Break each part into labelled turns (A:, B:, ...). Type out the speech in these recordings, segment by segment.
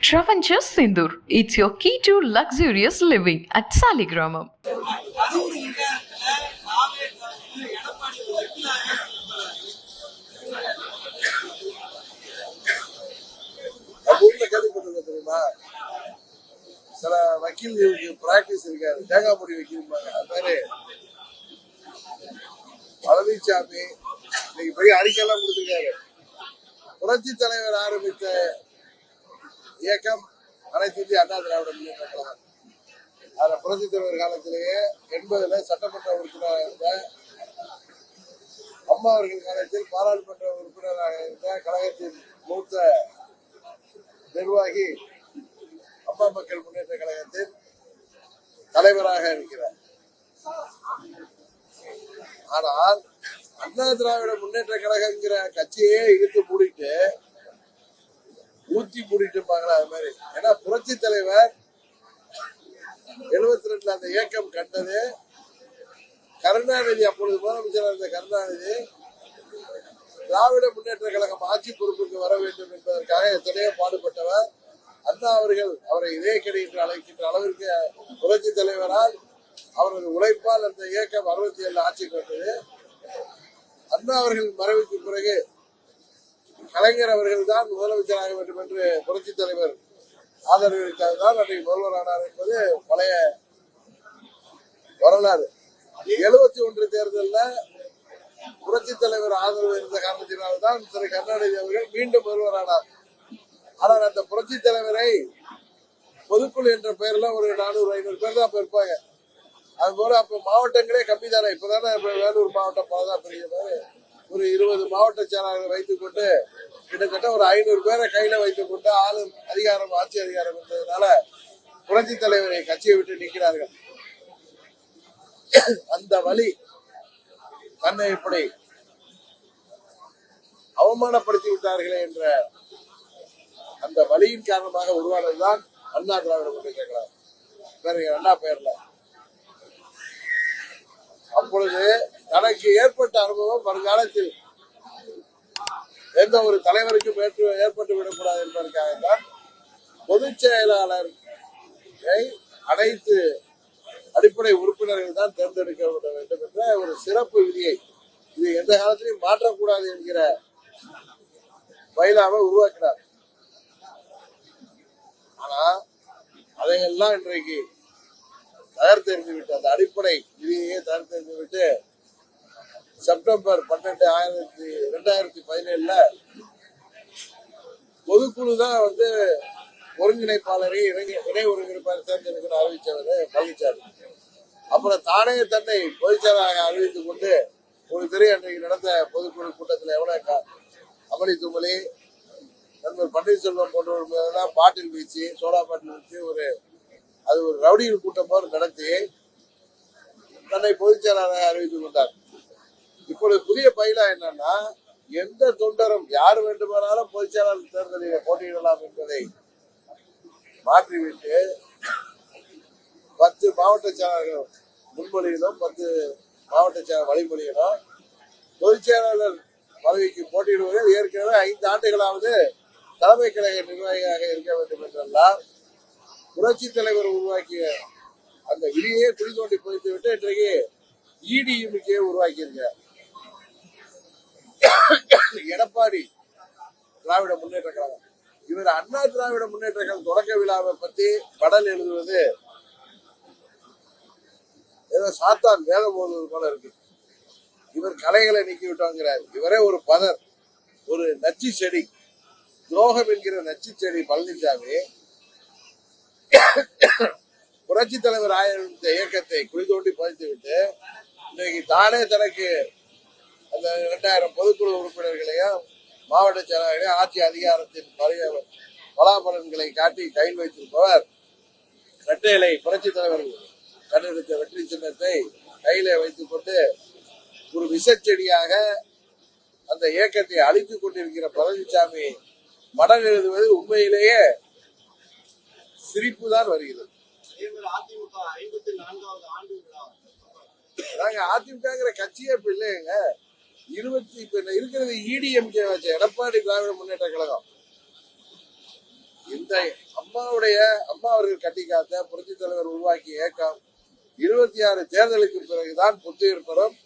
A: Travancher Sindur, it's your key to luxurious living at Saligramam.
B: நம்ம ஊர்ல கேள்விப்பட்டிருக்க தெரியுமா சில வக்கீல்களுக்கு பிராக்டிஸ் இருக்காது தேங்காய் பொடி வக்கீல்பாங்க அது பேரு பழனிசாமி இன்னைக்கு பெரிய அறிக்கையெல்லாம் கொடுத்துருக்காரு. புரட்சி தலைவர் ஆரம்பித்த இயக்கம் அனைத்து இந்திய அண்ணா திராவிட முன்னேற்ற கழகம். அதில் புரட்சி தலைவர் காலத்திலேயே எண்பதுல சட்டமன்ற உறுப்பினராக இருந்த அம்மா அவர்கள் காலத்தில் பாராளுமன்ற உறுப்பினராக இருந்த கழகத்தின் மூத்த நிர்வாகி அம்மா மக்கள் முன்னேற்ற கழகத்தின் தலைவராக இருக்கிறார். ஆனால் அண்ணா திராவிட முன்னேற்ற கழகங்கிற கட்சியே இழுத்து மூடிட்டு ஊத்தி மூடிட்டு இருப்பாங்களா? அது மாதிரி. ஏன்னா புரட்சி தலைவர் எழுபத்தி ரெண்டுல அந்த இயக்கம் கண்டது. கருணாநிதி அப்பொழுது முதலமைச்சராக இருந்த கருணாநிதி திராவிட முன்னேற்ற கழகம் ஆட்சி பொறுப்புக்கு வர வேண்டும் என்பதற்காக எத்தனையோ பாடுபட்டவர். அண்ணா அவர்கள் அவரை இதயக்கடி என்று அழைக்கின்ற அளவிற்கு புரட்சி தலைவரால் அவரது உழைப்பால் அந்த இயக்கம் அறுபத்தி ஏழு ஆட்சி கொண்டது அண்ணா அவர்கள் மறைவுக்கு பிறகு கலைஞர் அவர்கள் தான் முதலமைச்சராக வேண்டும் என்று புரட்சி தலைவர் ஆதரவளித்தால் தான் அன்றைக்கு முதல்வரானார் என்பது பழைய வரலாறு. எழுபத்தி ஒன்று தேர்தலில் புரட்சி தலைவர் ஆதரவு இருந்த காரணத்தினால்தான் திரு கருணாநிதி அவர்கள் மீண்டும் முதல்வரானார். ஆனால் அந்த புரட்சி தலைவரை பொதுக்குழு என்ற பெயர்ல ஒரு நானூறு ஐநூறு பேர் தான் அப்ப இருப்பாங்க. அது போல அப்ப மாவட்டங்களே கம்மி தானே இப்பதானே வேலூர் மாவட்டம் பலதான் பெரிய மாதிரி ஒரு இருபது மாவட்ட செயலாளர்கள் வைத்துக் கொண்டு கிட்டத்தட்ட ஒரு ஐநூறு பேரை கையில வைத்துக் கொண்டு ஆளும் அதிகாரம் ஆட்சி அதிகாரம் இருந்ததுனால புரட்சி தலைவரை கட்சியை விட்டு நிற்கிறார்கள் அந்த வழி தன்னை இப்படி அவமானப்படுத்தி விட்டார்களே என்ற அந்த வழியின் காரணமாக உருவானதுதான் அண்ணா திராவிட முன்னேற்ற கழகம். வேற அண்ணா பெயர்ல அப்பொழுது தனக்கு ஏற்பட்ட அனுபவம் வருங்காலத்தில் எந்த ஒரு தலைவருக்கும் ஏற்று ஏற்பட்டு விடக்கூடாது என்பதற்காகத்தான் பொதுச் செயலாளர் அனைத்து அடிப்படை உறுப்பினர்கள் தான் தேர்ந்தெடுக்கப்பட வேண்டும் என்ற ஒரு சிறப்பு விதியை இது எந்த காலத்திலையும் மாற்றக்கூடாது என்கிற பயிலாவை உருவாக்கினார். ஆனா அதையெல்லாம் இன்றைக்கு தகர்த்தெறிந்து விட்டு அந்த அடிப்படை விதியையே தகர்த்தெறிந்து விட்டு செப்டம்பர் பன்னெண்டு ஆயிரத்தி ரெண்டாயிரத்தி பதினேழுல பொதுக்குழு தான் வந்து ஒருங்கிணைப்பாளரை இணை இணை ஒருங்கிணைப்பாளர் தேர்ந்தெடுக்கிற அறிவிச்சவர் பழனிசாமி அப்புறம் தானே தன்னை பொதுச்செயலாளராக அறிவித்துக் கொண்டு ஒரு திரை அன்றைக்கு நடந்த பொதுக்குழு கூட்டத்தில் எவ்வளவு அமளி துமளி நண்பர் பன்னீர்செல்வம் போன்றவர்கள் பாட்டில் வீச்சு சோடா பாட்டில் வச்சு ஒரு அது ஒரு ரவுடிகள் கூட்டம் போல் நடத்தி தன்னை பொதுச் செயலாளராக அறிவித்துக் கொண்டார். இப்பொழுது புதிய பயிலா என்னன்னா எந்த தொண்டரும் யார் வேண்டுமானாலும் பொதுச் செயலாளர் தேர்தலில் போட்டியிடலாம் என்பதை மாற்றிவிட்டு பத்து மாவட்ட செயலாளர்கள் முன்மொழியிலும் பத்து மாவட்ட செயலர் வழிமொழியிலும் பொதுச் செயலாளர் பதவிக்கு போட்டியிடுவதில் ஏற்கனவே ஐந்து ஆண்டுகளாவது தலைமை கழக நிர்வாகியாக இருக்க வேண்டும் என்றெல்லாம் புரட்சி தலைவர் உருவாக்கிய அந்த விதியை குழி தோண்டி புதைத்து விட்டு இன்றைக்கு இடிஎம்கே உருவாக்கி எடப்பாடி திராவிட முன்னேற்ற கழகம். இவர் அண்ணா திராவிட முன்னேற்ற கழகம் தொடக்க விழாவை பத்தி படல் எழுதுவது ஏதோ சாத்தான் வேதம் போடுவது போல இருக்கு. இவர் கலைகளை நீக்கி விட்டோங்கிறார். இவரே ஒரு பதர் ஒரு நச்சு செடி துரோகம் என்கிற நச்சு செடி பழனிசாமி புரட்சி தலைவர் ஆயிரம் இயக்கத்தை குழி பதித்துவிட்டு பதித்து இன்னைக்கு தானே தனக்கு அந்த இரண்டாயிரம் பொதுக்குழு உறுப்பினர்களையும் மாவட்ட செயலாளர்களையும் ஆட்சி அதிகாரத்தின் பரிய பலாபலன்களை காட்டி கையில் வைத்திருப்பவர் இரட்டையிலை புரட்சி தலைவர். கண்டெடுத்த வெற்றி சின்னத்தை கையில வைத்துக் கொண்டு ஒரு விசச்செடியாக அந்த இயக்கத்தை அழித்துக் கொண்டிருக்கிற பழனிசாமி மடம் எழுதுவது உண்மையிலேயே சிரிப்பு தான் வருகிறது. நாங்க அதிமுகங்கிற கட்சியே இப்ப இல்லைங்க. இருபத்தி இப்ப இருக்கிறது இடிஎம்கே வச்ச எடப்பாடி திராவிட முன்னேற்ற கழகம். இந்த அம்மாவுடைய அம்மா அவர்கள் கட்டி காத்த புரட்சி தலைவர் உருவாக்கிய இயக்கம் இருபத்தி ஆறு தேர்தலுக்கு பிறகுதான் புத்துயிர் பெறும்.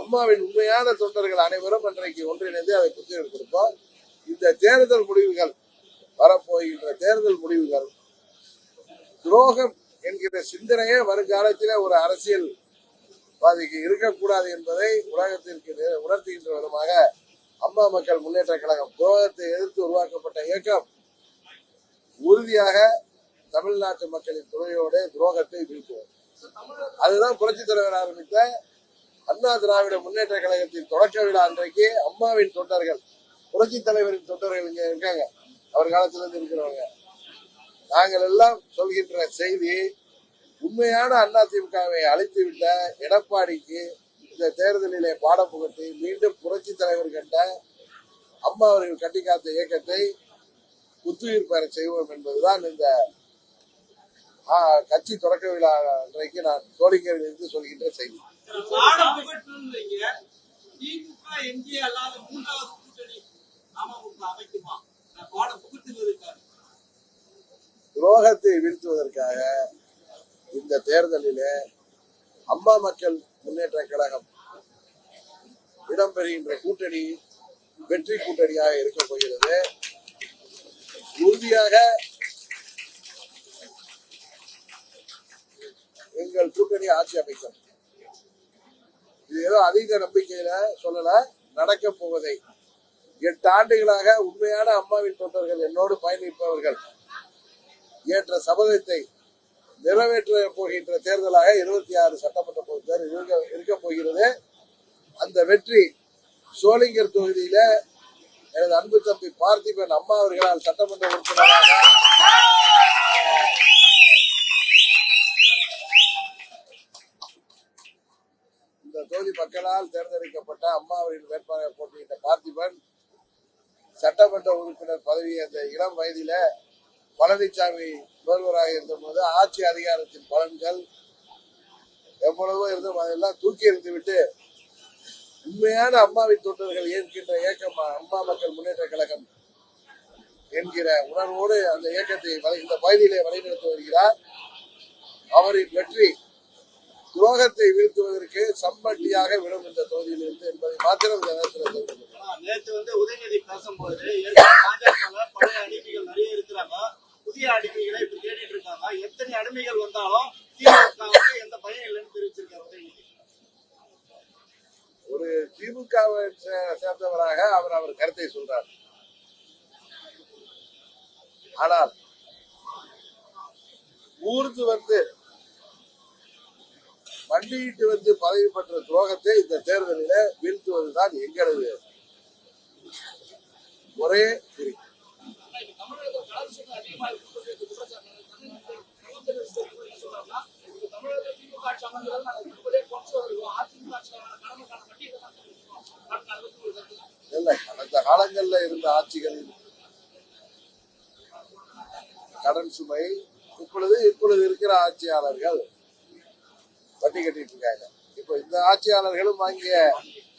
B: அம்மாவின் உண்மையான தொண்டர்கள் அனைவரும் அன்றைக்கு ஒன்றிணைந்து அதை புத்துயிர் கொடுப்போம். இந்த தேர்தல் முடிவுகள் வரப்போகின்ற தேர்தல் முடிவுகள் துரோகம் என்கிற சிந்தனையே வருங்காலத்தில் ஒரு அரசியல் பாதிக்கு இருக்கக்கூடாது என்பதை உலகத்திற்கு உணர்த்துகின்ற விதமாக அம்மா மக்கள் முன்னேற்ற கழகம் துரோகத்தை எதிர்த்து உருவாக்கப்பட்ட இயக்கம் உறுதியாக தமிழ்நாட்டு மக்களின் துணையோடு துரோகத்தை வீழ்த்துவோம் அதுதான் புரட்சி தலைவர் ஆரம்பித்த அண்ணா திராவிட முன்னேற்ற கழகத்தின் தொடக்க விழா அன்றைக்கு அம்மாவின் தொண்டர்கள் புரட்சி தலைவரின் தொண்டர்கள் இங்க இருக்காங்க. அவர் காலத்துல இருந்து இருக்கிறவங்க. நாங்கள் எல்லாம் சொல்கின்ற செய்தி உண்மையான அதிமுகவை அழித்து விட்ட எடப்பாடிக்கு இந்த தேர்தலிலே பாடம் புகட்டி மீண்டும் புரட்சி தலைவர் கண்ட அம்மா அவர்கள் கட்டி காத்த இயக்கத்தை புத்துயிர் பெற செய்வோம் என்பதுதான் இந்த கட்சி தொடக்க விழா அன்றைக்கு நான் சோழிங்கரில் இருந்து சொல்கின்ற செய்தி.
C: மூன்றாவது கூட்டணி அமைக்குமா? பாடம் புகட்டுவதற்காக
B: துரோகத்தை வீழ்த்துவதற்காக இந்த தேர்தலிலே அம்மா மக்கள் முன்னேற்ற கழகம் இடம்பெறுகின்ற கூட்டணி வெற்றி கூட்டணியாக இருக்க போகிறது. உறுதியாக எங்கள் கூட்டணி ஆட்சி அமைக்கும். இது ஏதோ அதிக நம்பிக்கையில சொல்லல நடக்க போவதை. எட்டு ஆண்டுகளாக உண்மையான அம்மாவின் தொண்டர்கள் என்னோடு பயணிப்பவர்கள். ஏற்ற சபதத்தை நிறைவேற்ற போகின்ற தேர்தலாக இருபத்தி ஆறு சட்டமன்ற பொதுத் இருக்க இருக்க போகிறது. அந்த வெற்றி சோளிங்கர் தொகுதியில எனது அன்பு தம்பி பார்த்திபன் அம்மா அவர்களால் சட்டமன்ற உறுப்பினராக இந்த தொகுதி மக்களால் தேர்ந்தெடுக்கப்பட்ட அம்மா அம்மாவின் வேட்பாளர் போட்டியிட்ட பார்த்திபன் சட்டமன்ற உறுப்பினர் பதவி அந்த இளம் வயதில பழனிசாமி முதல்வராக இருந்தபோது ஆட்சி அதிகாரத்தின் பலன்கள் எவ்வளவோ இருந்தோம் அதெல்லாம் தூக்கி எறிந்து விட்டு உண்மையான அம்மாவின் தொண்டர்கள் ஏற்கின்ற இயக்கம் அம்மா மக்கள் முன்னேற்ற கழகம் என்கிற உணர்வோடு அந்த இயக்கத்தை இந்த பகுதியிலே வழிநடத்தி வருகிறார். அவரின் வெற்றி துரோகத்தை வீழ்த்துவதற்கு சம்பட்டியாக விடும் இந்த தொகுதியில் இருந்து என்பதை மாத்திரம் இந்த நேரத்தில்
C: நேற்று வந்து உதயநிதி பேசும்போது நிறைய இருக்கிறாங்க. புதிய அடிமைகளை இப்படி தேடிட்டு இருக்காங்க. எத்தனை அடிமைகள் வந்தாலும் திமுகவுக்கு எந்த பயன் இல்லைன்னு தெரிவிச்சிருக்காரு
B: ஒரு திமுகவை சேர்ந்தவராக அவர் அவர் கருத்தை சொல்றார். ஆனால் ஊர்ந்து வந்து மண்டியிட்டு வந்து பதவி பெற்ற துரோகத்தை இந்த தேர்தலில வீழ்த்துவதுதான் எங்களது ஒரே குறி இல்ல கடந்த காலங்கள்ல இருந்த ஆட்சிகளில் கடன் சுமை இப்பொழுது இப்பொழுது இருக்கிற ஆட்சியாளர்கள் வட்டி கட்டிட்டு இருக்காங்க. இப்போ இந்த ஆட்சியாளர்களும் வாங்கிய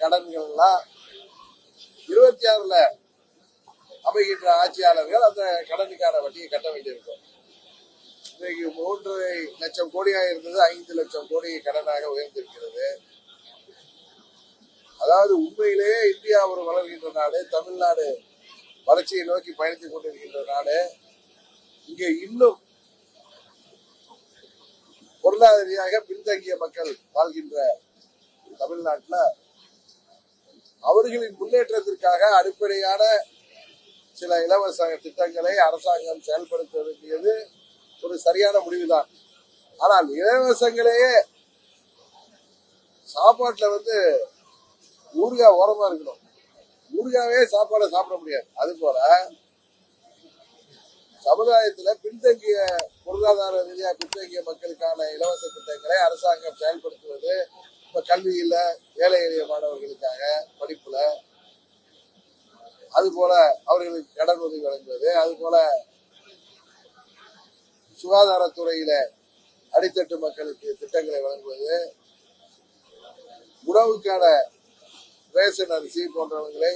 B: கடன்கள் எல்லாம் இருபத்தி ஆறுல அமைகின்ற ஆட்சியாளர்கள் அந்த கடனுக்கான வட்டியை கட்ட வேண்டியிருக்கும். இன்றைக்கு மூன்றரை லட்சம் கோடியாக இருந்தது ஐந்து லட்சம் கோடி கடனாக உயர்ந்திருக்கிறது. அதாவது உண்மையிலேயே இந்தியா ஒரு வளர்கின்ற நாடு தமிழ்நாடு வளர்ச்சியை நோக்கி பயணித்துக் கொண்டிருக்கின்ற நாடு. இங்கே இன்னும் பொருளாதார ரீதியாக பின்தங்கிய மக்கள் வாழ்கின்ற தமிழ்நாட்டில் அவர்களின் முன்னேற்றத்திற்காக அடிப்படையான சில இலவச திட்டங்களை அரசாங்கம் செயல்படுத்த வேண்டியது. ஒரு சரியான முடிவுதான். ஆனால் இலவசங்களையே சாப்பாட்டுல வந்து ஊறுகாய் ஓரமா இருக்கணும். ஊறுகாவே சாப்பாடை சாப்பிட முடியாது. அது போல சமுதாயத்துல பின்தங்கிய பொருளாதார ரீதியா பின்தங்கிய மக்களுக்கான இலவச திட்டங்களை அரசாங்கம் செயல்படுத்துவது இப்ப கல்வியில ஏழை எளிய மாணவர்களுக்காக படிப்புல. அது போல அவர்களுக்கு கடன் உதவி வழங்குவது அது போல சுகாதாரத்துறையில அடித்தட்டு மக்களுக்கு திட்டங்களை வழங்குவது உணவுக்கான ரேஷன் அரிசி போன்றவர்களை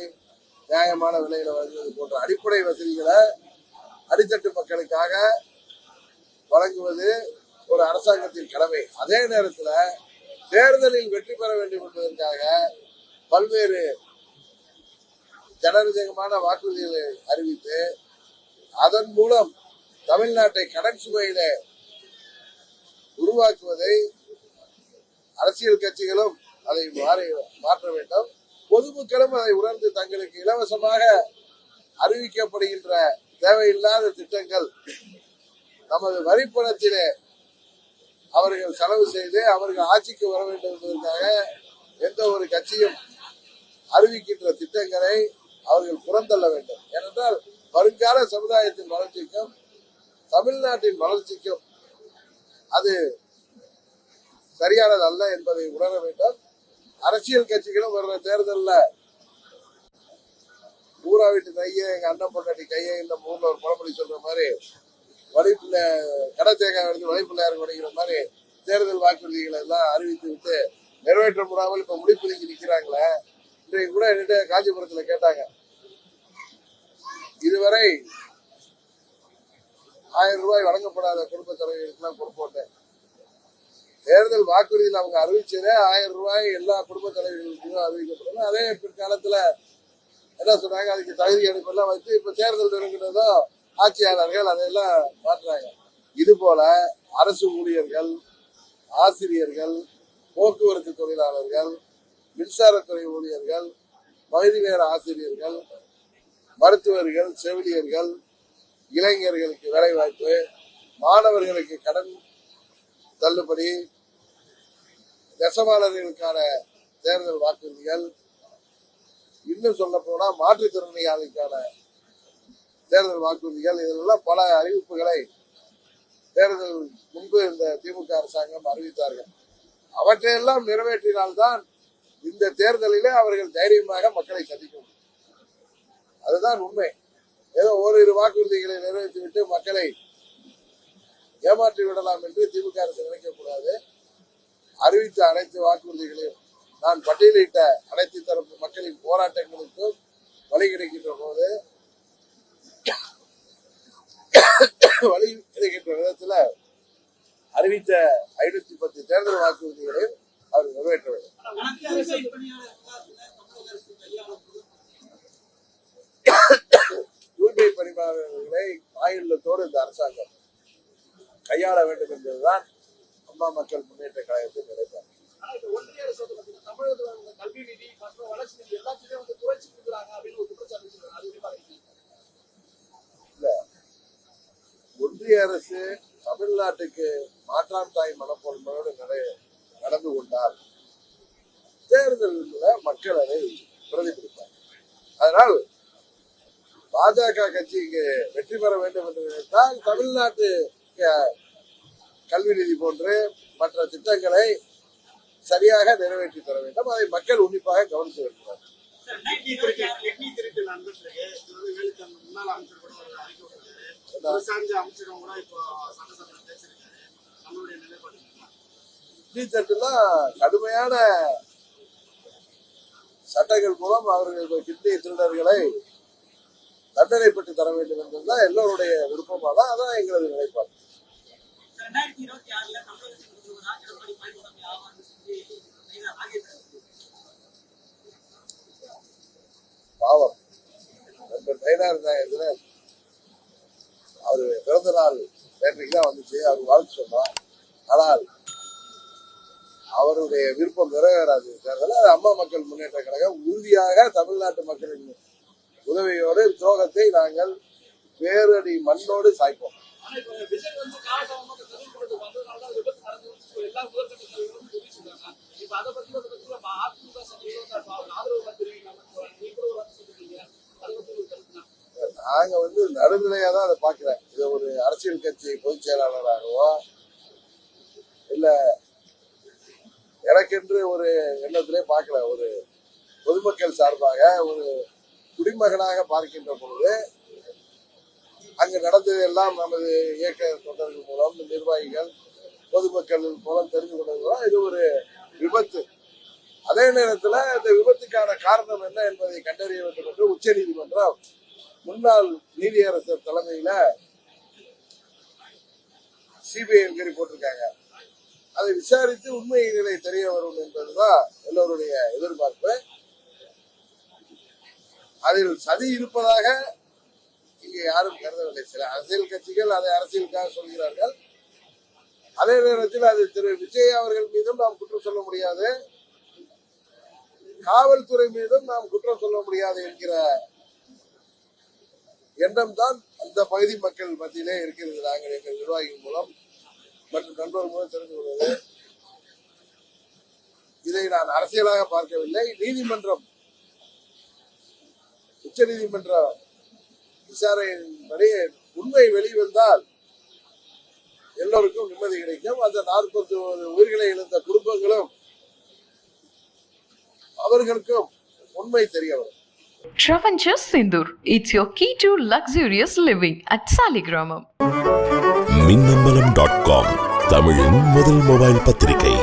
B: நியாயமான விலையில வழங்குவது போன்ற அடிப்படை வசதிகளை அடித்தட்டு மக்களுக்காக வழங்குவது ஒரு அரசாங்கத்தின் கடமை. அதே நேரத்தில் தேர்தலில் வெற்றி பெற வேண்டும் என்பதற்காக பல்வேறு ஜனரஞ்சகமான வாக்குறுதிகளை அறிவித்து அதன் மூலம் தமிழ்நாட்டை கடன் சுவையில உருவாக்குவதை அரசியல் கட்சிகளும் அதை மாறி மாற்ற வேண்டும். பொதுமக்களும் அதை உணர்ந்து தங்களுக்கு இலவசமாக அறிவிக்கப்படுகின்ற தேவையில்லாத திட்டங்கள் நமது வரிப்பணத்திலே அவர்கள் செலவு செய்து அவர்கள் ஆட்சிக்கு வர வேண்டும் என்பதற்காக எந்த ஒரு கட்சியும் அறிவிக்கின்ற திட்டங்களை அவர்கள் புறந்தள்ள வேண்டும். ஏனென்றால் வருங்கால சமுதாயத்தின் வளர்ச்சிக்கும் தமிழ்நாட்டின் வளர்ச்சிக்கும் அது சரியானது அல்ல என்பதை உணர வேண்டும். அரசியல் கட்சிகளும் வர்ற தேர்தலில் ஊரா வீட்டு கையை எங்க அண்ணன் பொண்டாட்டி கையை நம்ம ஊர்ல ஒரு பழமொழி சொல்ற மாதிரி வழிப்புள்ள கடை தேங்காய் எடுத்து வழிப்பிள்ளையார் குடைக்கிற மாதிரி தேர்தல் வாக்குறுதிகளை எல்லாம் அறிவித்து விட்டு நிறைவேற்ற முடியாமல் இப்ப முடிப்பதுக்கு நிக்கிறாங்களே. இன்றைக்கு கூட என்கிட்ட காஞ்சிபுரத்துல கேட்டாங்க. இதுவரை ஆயிரம் ரூபாய் வழங்கப்படாத குடும்ப தலைவர்களுக்கெல்லாம் கொடுப்போட்டேன் தேர்தல் வாக்குறுதியில் அவங்க அறிவிச்சதே ஆயிரம் ரூபாய் எல்லா குடும்ப தலைவர்களுக்கும் அறிவிக்கப்படணும் அதே பிற்காலத்தில் என்ன சொன்னாங்க? அதுக்கு தகுதி எடுப்பெல்லாம் வச்சு இப்போ தேர்தல் நெருங்கினதோ ஆட்சியாளர்கள் அதையெல்லாம் மாற்றுறாங்க. இது போல அரசு ஊழியர்கள் ஆசிரியர்கள் போக்குவரத்து தொழிலாளர்கள் மின்சாரத்துறை ஊழியர்கள் பகுதி நேர ஆசிரியர்கள் மருத்துவர்கள் செவிலியர்கள் இளைஞர்களுக்கு வேலைவாய்ப்பு மாணவர்களுக்கு கடன் தள்ளுபடி நெசவாளர்களுக்கான தேர்தல் வாக்குறுதிகள். இன்னும் சொல்ல போனால் மாற்றுத்திறனாளிக்கான தேர்தல் வாக்குறுதிகள். இதெல்லாம் பல அறிவிப்புகளை தேர்தல் முன்பு இந்த திமுக அரசாங்கம் அறிவித்தார்கள். அவற்றையெல்லாம் நிறைவேற்றினால்தான் இந்த தேர்தலிலே அவர்கள் தைரியமாக மக்களை சந்திக்க முடியும். அதுதான் உண்மை. ஏதோ ஓரிரு வாக்குறுதிகளை நிறைவேற்றிவிட்டு மக்களை ஏமாற்றி விடலாம் என்று திமுக அரசு நினைக்கக்கூடாது. அறிவித்த அனைத்து வாக்குறுதிகளையும் நான் பட்டியலிட்ட அனைத்து தரப்பு மக்களின் போராட்டங்களுக்கும் வழி கிடைக்கின்ற போது வழி கிடைக்கின்ற விதத்தில் அறிவித்த ஐநூத்தி பத்து தேர்தல் வாக்குறுதிகளையும் அவர் நிறைவேற்ற வேண்டும் என்பதுதான் அம்மா மக்கள் முன்னேற்ற கழகத்தின் நிலைப்பாடு.
C: ஒன்றிய அரசு மற்றும்
B: தமிழ்நாட்டுக்கு மாற்றான் தாய் மனப்பான்மையோடு நடை நடந்து கொண்டால் தேர்தலில் மக்கள் அதை பிரதிபலிப்பார் அதனால் பாஜக கட்சிக்கு வெற்றி பெற வேண்டும் என்று நினைத்தால் தமிழ்நாட்டு கல்வி நிதி போன்று மற்ற திட்டங்களை சரியாக நிறைவேற்றி தர வேண்டும். அதை மக்கள் உன்னிப்பாக கவனித்து வருகிறார் கடுமையான சட்டங்கள் மூலம் அவர்கள் கிட்னி திருடர்களை தண்டனை பெற்று தர வேண்டும் என்பதுதான் எல்லோருடைய விருப்பமாக தான் அதான் எங்களது நிலைப்பாடு.
D: ரெண்டாயிரத்தி இருபத்தி ஆறுல தமிழகத்தின் முதல்வராக எடப்பாடி பழனிசாமி ஆவார்னு சொல்லி
B: பாவம். நண்பர் நயினார் நாயகத்துல அவரு பிறந்த நாள் நேற்றைக்கு தான் வந்துச்சு. அவர் வாழ்த்து சொன்னோம் ஆனால் அவருடைய விருப்பம் நிறைவேறாது. தேர்தல் அம்மா மக்கள் முன்னேற்ற கழகம் உறுதியாக தமிழ்நாட்டு மக்களின் உதவியோடு துரோகத்தை நாங்கள் பேரடி மண்ணோடு சாய்ப்போம்.
C: நாங்க
B: வந்து நடுநிலையா தான் அதை பாக்குறேன் இது ஒரு அரசியல் கட்சி பொதுச் செயலாளராகவோ இல்ல எனக்கென்று ஒரு எண்ணத்திலே பார்க்கல. ஒரு பொதுமக்கள் சார்பாக ஒரு குடிமகனாக பார்க்கின்ற பொழுது அங்கு நடந்ததெல்லாம் நமது இயக்க தொண்டர்கள் மூலம் நிர்வாகிகள் பொதுமக்கள் மூலம் தெரிந்து கொண்டதுதான் இது ஒரு விபத்து. அதே நேரத்தில் இந்த விபத்துக்கான காரணம் என்ன என்பதை கண்டறிய வேண்டும் என்று உச்சநீதிமன்றம் முன்னாள் நீதியரசர் தலைமையில சிபிஐ என்கொயரி போட்டிருக்காங்க. அதை விசாரித்து உண்மை நிலை தெரிய வரும் என்பதுதான் எல்லோருடைய எதிர்பார்ப்பு. அதில் சதி இருப்பதாக யாரும் கருதவில்லை. சில அரசியல் கட்சிகள் அதை அரசியலுக்காக சொல்கிறார்கள். அதே நேரத்தில் அது திரு விஜய் அவர்கள் மீதும் நாம் குற்றம் சொல்ல முடியாது. காவல்துறை மீதும் நாம் குற்றம் சொல்ல முடியாது என்கிற எண்ணம் தான் அந்த பகுதி மக்கள் மத்தியிலே இருக்கிறது. நாங்கள் எங்கள் நிர்வாகிகள் மூலம் மற்றும் நண்பர்கள் மூலம் தெரிந்து கொள்வது. இதை நான் அரசியலாக பார்க்கவில்லை. நீதிமன்றம் உச்ச நீதிமன்ற விசாரணையின்படி உண்மை வெளிவந்தால் எல்லோருக்கும் நிம்மதி கிடைக்கும் அந்த நாற்பத்தி உயிர்களை இழந்த குடும்பங்களும் அவர்களுக்கும் உண்மை தெரிய வரும்
A: Travancore Sindur. It's your key to luxurious living at Saligramam.
E: Minnambalam dot com தமிழின் முதல் மொபைல் பத்திரிகை